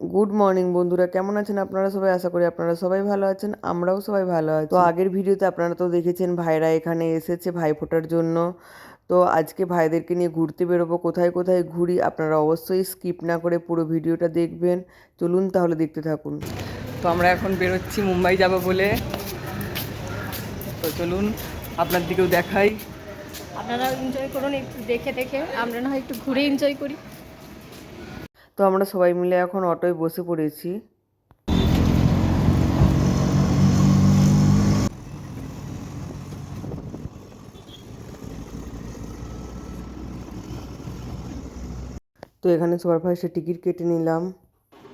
Good morning বন্ধুরা। কেমন আছেন আপনারা সবাই? আশা করি আপনারা সবাই ভালো আছেন, আমরাও সবাই ভালো আছি। তো আগের ভিডিওতে আপনারা তো দেখেছেন, ভাইরা এখানে এসেছে ভাই ফোটার জন্য। তো আজকে ভাইদেরকে নিয়ে ঘুরতে বেরোবো, কোথায় কোথায় ঘুরি আপনারা অবশ্যই স্কিপ না করে পুরো ভিডিওটা দেখবেন। চলুন তাহলে দেখতে থাকুন। তো আমরা এখন বেরোচ্ছি মুম্বাই যাব বলে। তো চলুন আপনার দিকেও দেখাই। আপনারা এনজয় করুন, একটু দেখে দেখে। আমরা না হয় একটু ঘুরে এনজয় করি। তো আমরা সবাই মিলে এখন অটোয় বসে পড়েছি। তো এখানে সবার ফার্স্টে টিকিট কেটে নিলাম।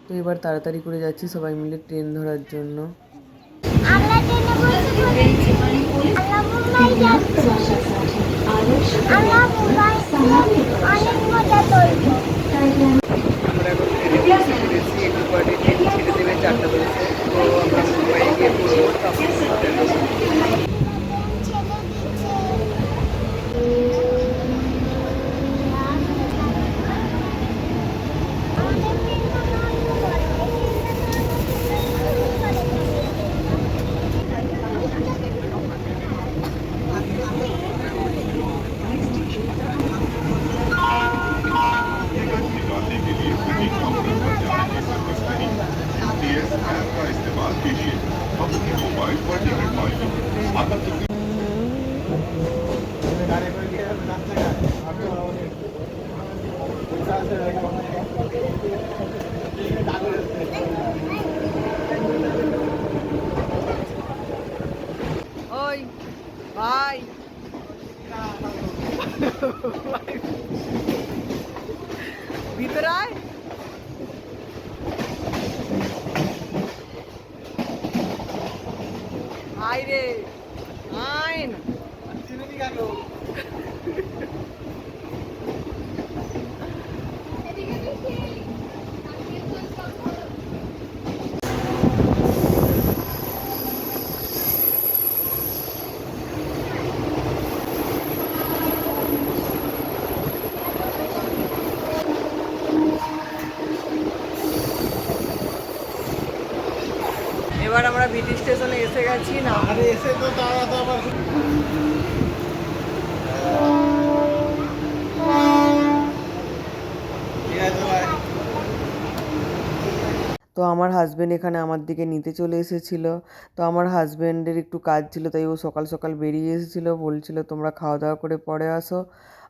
তো এবার তাড়াতাড়ি করে যাচ্ছি সবাই মিলে ট্রেন ধরার জন্য। মুম্বাই আমরা এখন ট্রেনে বসে পরে ট্রেন ছেড়ে দেবে চারটা বেজেছে তো আমরা মুম্বাই গিয়ে পড়ব ভাই ভিতরে আয় আয় রে আইন এবার আমরা ভিটি স্টেশনে এসে গেছি না। তো আমার হাজব্যান্ড এখানে আমার দিকে নিতে চলে এসেছিল। তো আমার হাজব্যান্ডের একটু কাজ ছিল তাই ও সকাল সকাল বেরিয়ে এসেছিল। বলছিল তোমরা খাওয়া দাওয়া করে পরে আসো।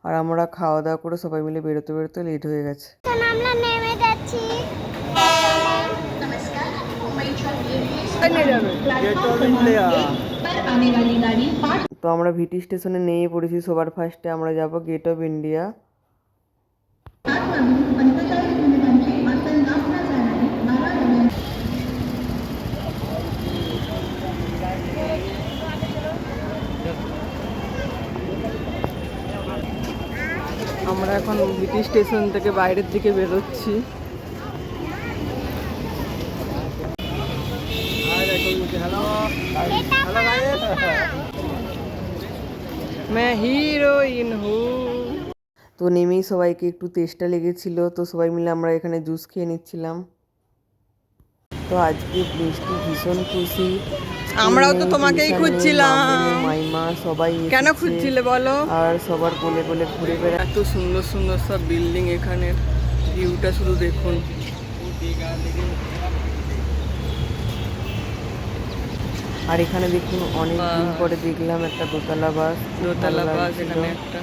আর আমরা খাওয়া দাওয়া করে সবাই মিলে বেরোতে বেরোতে লেট হয়ে গেছে। আমরা নেমে যাচ্ছি। তো আমরা ভিটি স্টেশনে নেমে পড়েছি, সবার ফার্স্টে আমরা যাব গেট অফ ইন্ডিয়া আমরা এখন ভিটি স্টেশন থেকে বাইরের দিকে বেরোচ্ছি। मैं हीरोइन हूँ তো নেমেই সবাইকে একটু তেষ্টা লেগেছিল তো সবাই মিলে আমরা এখানে জুস খেয়ে নিচ্ছিলাম তো আজকে বৃষ্টি ভীষণ খুশি আমরাও তো নেই, তোমাকেই টিউশন নেই, খুঁজছিলাম। মামু, মাইমা সবাই কেন এসেছে। খুঁজছিলে বলো আর সবার কোলে কোলে ঘুরে বেড়া এত সুন্দর সুন্দর সব বিল্ডিং এখানের ভিউটা শুধু দেখুন আর এখানে দেখুন অনেক দিন পরে দেখলাম একটা দোতলা বাস। দোতলা বাস এখানে একটা।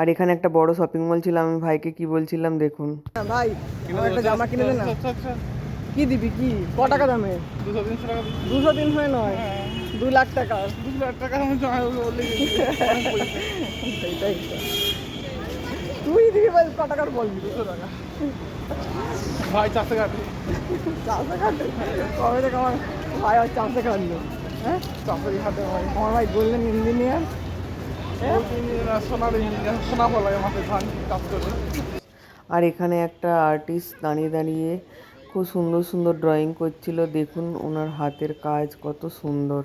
আর এখানে একটা বড় শপিং মল ছিল আমি ভাইকে কি বলছিলাম দেখুন। ভাই আমার একটা জামা কিনে দে না। কি দিবি কি? ক টাকা দামে? দুশো তিনশো নয় দু লাখ টাকা। দু লাখ টাকা সেইটাই তো। তুই দিবি বল ক টাকার বলবি। দুশো টাকা ভাই চাষে কাটে। চাষে কাটে? কবে থেকে আমার ভাই আর চাষে কাটলো। হ্যাঁ? চাষে ঘাটে ভাই আমার ভাই বললেন ইঞ্জিনিয়ার। সোনার সোনা বলা ধান করে। আর এখানে একটা আর্টিস্ট দাঁড়িয়ে দাঁড়িয়ে খুব সুন্দর সুন্দর ড্রয়িং করছিল। দেখুন ওনার হাতের কাজ কত সুন্দর।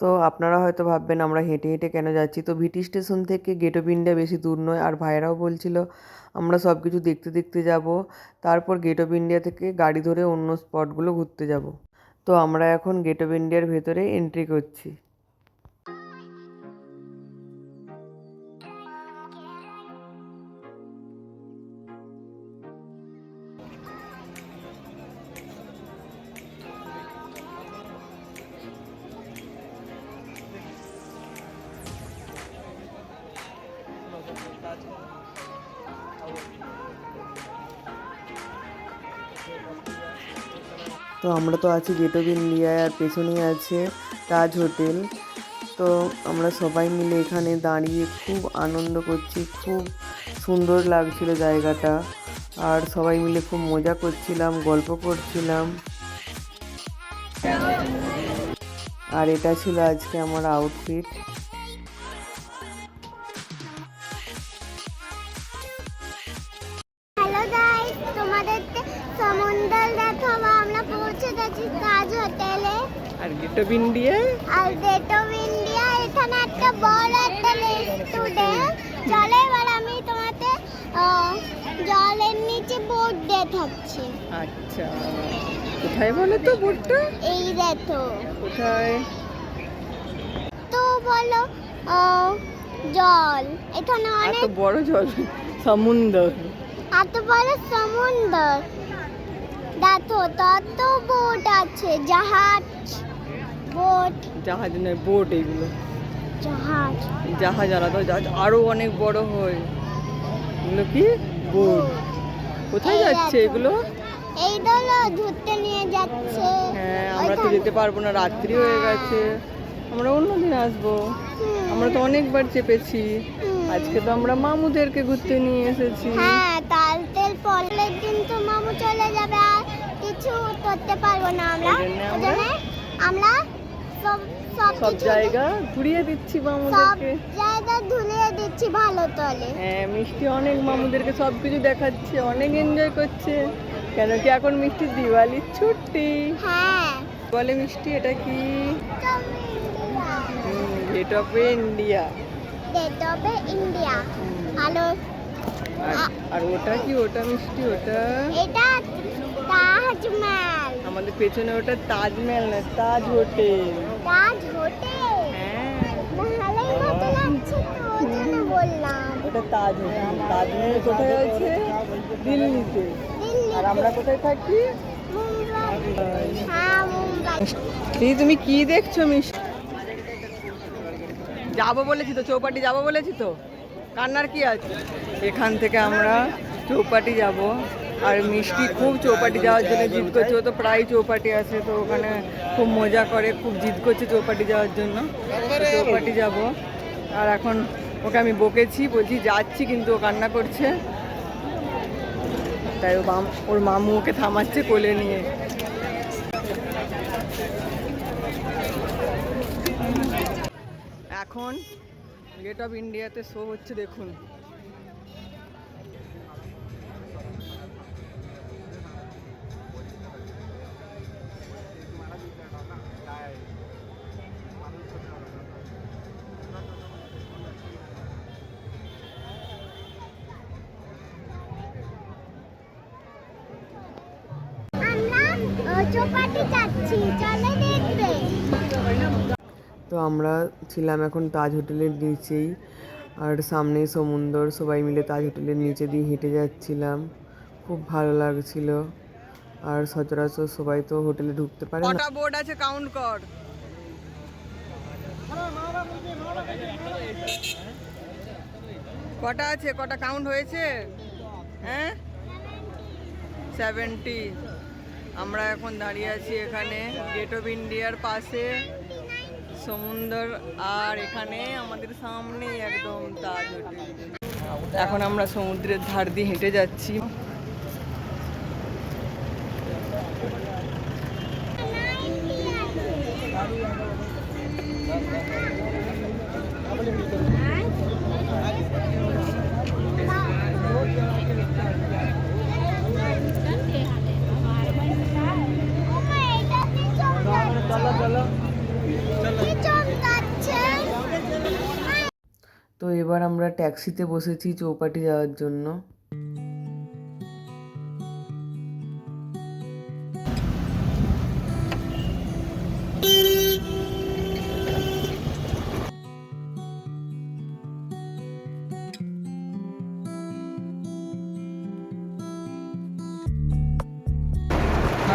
তো আপনারা হয়তো ভাববেন, আমরা হেঁটে হেঁটে কেন যাচ্ছি? তো ভিটি স্টেশন থেকে গেট অফ ইন্ডিয়া বেশি দূর নয়। আর ভাইয়েরাও বলছিল, আমরা সব কিছু দেখতে দেখতে যাব। তারপর গেট অফ ইন্ডিয়া থেকে গাড়ি ধরে অন্য স্পটগুলো ঘুরতে যাব। তো আমরা এখন গেট অফ ইন্ডিয়ার ভেতরে এন্ট্রি করছি। তো আমরা তো আছি গেট অফ ইন্ডিয়ায় আর পেছনেই আছে তাজ হোটেল তো আমরা সবাই মিলে এখানে দাঁড়িয়ে খুব আনন্দ করছি, খুব সুন্দর লাগছিল জায়গাটা। আর সবাই মিলে খুব মজা করছিলাম, গল্প করছিলাম। আর এটা ছিল আজকে আমার আউটফিট অফ ইন্ডিয়া আর গেট অফ ইন্ডিয়া এখানে একটা বড় একটা রেস্টুরেন্ট চলো এবার আমি তোমাকে জলের নিচে বোট দেখাচ্ছি আচ্ছা। কোথায় বলো তো বোটটা এই দেখো। কোথায়? তো বলো জল। এখানে অনেক বড় জল। সমুদ্র এত বড় সমুদ্র দেখো তত বোট আছে। জাহাজ। বোট জাহাজ নয় বোট এইগুলো। জাহাজ। জাহাজ আলাদা জাহাজ আরও অনেক বড় হয়। এগুলো কি? বোট। কোথায় যাচ্ছে এগুলো? এই দলো ঘুরতে নিয়ে যাচ্ছে। হ্যাঁ আমরা তো যেতে পারব না রাত্রি হয়ে গেছে। আমরা অন্যদিন আসব। আমরা তো অনেকবার চেপেছি। আজকে তো আমরা মামুদেরকে ঘুরতে নিয়ে এসেছি। হ্যাঁ তাল তেল পরের দিন তো মামু চলে যাবে। আর কিছু করতে পারব না আমরা আমরা সব জায়গা ঘুরিয়ে দিচ্ছি সব মামুদেরকে জায়গা ধুলিয়ে দিচ্ছি ভালো তলে। হ্যাঁ মিষ্টি অনেক মামুদেরকে সব কিছু দেখাচ্ছে অনেক এনজয় করছে। কেন কি এখন মিষ্টি দিওয়ালির ছুটি? হ্যাঁ। বলে মিষ্টি এটা কি? Gate of India date of India আর- আর ওটা কি? ওটা মিষ্টি ওটা? এটা তাজমহল। আমাদের পেছনে ওটা তাজমহল না তাজ হোটেল। হ্যাঁ। জন্য বললাম। ওটা তাজ হোটেল তাজমহল কোথায় আছে? দিল্লিতে। আর আমরা কোথায় থাকি? মুম্বাই। হ্যাঁ দিদি তুমি কি দেখছ মিষ্টি যাব বলেছি তো চৌপাটি যাব বলেছি তো? কান্নার কি আছে? এখান থেকে আমরা চৌপাটি যাব। আর মিষ্টি খুব চৌপাটি যাওয়ার জন্য জিদ করছে। ও তো প্রায় চৌপাটি আছে, তো ওখানে খুব মজা করে, খুব জিদ করছে চৌপাটি যাওয়ার জন্য। চৌপাটি যাব। আর এখন ওকে আমি বকেছি, বলছি যাচ্ছি কিন্তু ও কান্না করছে। তাই ও ওর মামু ওকে থামাচ্ছে কোলে নিয়ে। এখন গেট অফ ইন্ডিয়াতে শো হচ্ছে, দেখুন। চৌপাটি যাচ্ছি চলে দেখবে। তো আমরা ছিলাম এখন তাজ হোটেলের নিচেই আর সামনেই সমুন্দর সবাই মিলে তাজ হোটেলের নিচে দিয়ে হেঁটে যাচ্ছিলাম। খুব ভালো লাগছিল আর সচরাচর সবাই তো হোটেলে ঢুকতে পারে না। বোর্ড আছে কাউন্ট কর। কটা আছে কটা কাউন্ট হয়েছে? হ্যাঁ? সেভেন্টি আমরা এখন দাঁড়িয়ে আছি এখানে গেট অফ ইন্ডিয়ার পাশে। সমুদ্র আর এখানে আমাদের সামনেই একদম তাজ হোটেল। এখন আমরা সমুদ্রের ধার দিয়ে হেঁটে যাচ্ছি। ওমা, এটা তো এবার আমরা ট্যাক্সিতে বসেছি চৌপাটি যাওয়ার জন্য।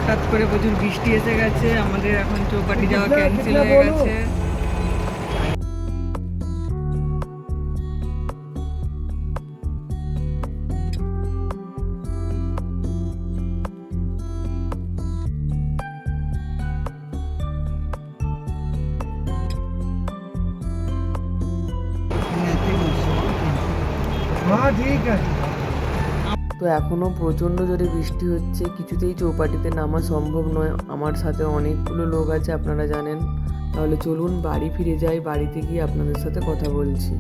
হঠাৎ করে প্রচুর বৃষ্টি এসে গেছে আমাদের এখন চৌপাটি যাওয়া ক্যান্সেল হয়ে গেছে। তো এখনও প্রচণ্ড জোরে বৃষ্টি হচ্ছে। কিছুতেই চৌপাটিতে নামা সম্ভব নয়। আমার সাথে অনেকগুলো লোক আছে, আপনারা জানেন। তাহলে চলুন বাড়ি ফিরে যাই। বাড়িতে গিয়ে আপনাদের সাথে কথা বলছি।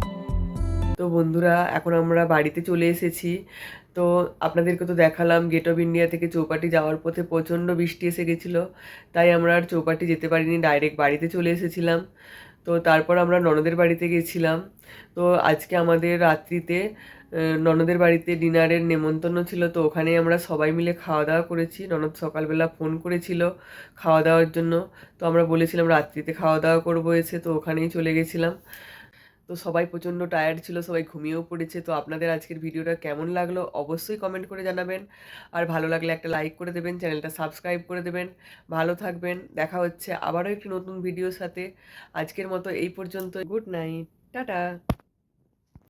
তো বন্ধুরা, এখন আমরা বাড়িতে চলে এসেছি। তো আপনাদেরকে তো দেখালাম গেট অফ ইন্ডিয়া থেকে চৌপাটি যাওয়ার পথে প্রচণ্ড বৃষ্টি এসে গেছিল। তাই আমরা আর চৌপাটি যেতে পারিনি, ডাইরেক্ট বাড়িতে চলে এসেছিলাম। তো তারপর আমরা ননদের বাড়িতে গেছিলাম। তো আজকে আমাদের রাত্রিতে ননদের বাড়িতে ডিনারের নেমন্তন্ন ছিল, তো ওখানে আমরা সবাই মিলে খাওয়া দাওয়া করেছি। ননদ সকালবেলা ফোন করেছিল খাওয়া দাওয়ার জন্য, তো আমরা বলেছিলাম রাত্রিতে খাওয়া দাওয়া করব এসে, তো ওখানেই চলে গেছিলাম। তো সবাই প্রচণ্ড টায়ার্ড ছিল, সবাই ঘুমিয়েও পড়েছে, তো আপনাদের আজকের ভিডিওটা কেমন লাগল অবশ্যই কমেন্ট করে জানাবেন। আর ভালো লাগলে একটা লাইক করে দেবেন, চ্যানেলটা সাবস্ক্রাইব করে দেবেন। ভালো থাকবেন, দেখা হচ্ছে আবারও একটি নতুন ভিডিওর সাথে। আজকের মতো এই পর্যন্ত গুড নাইট টাটা।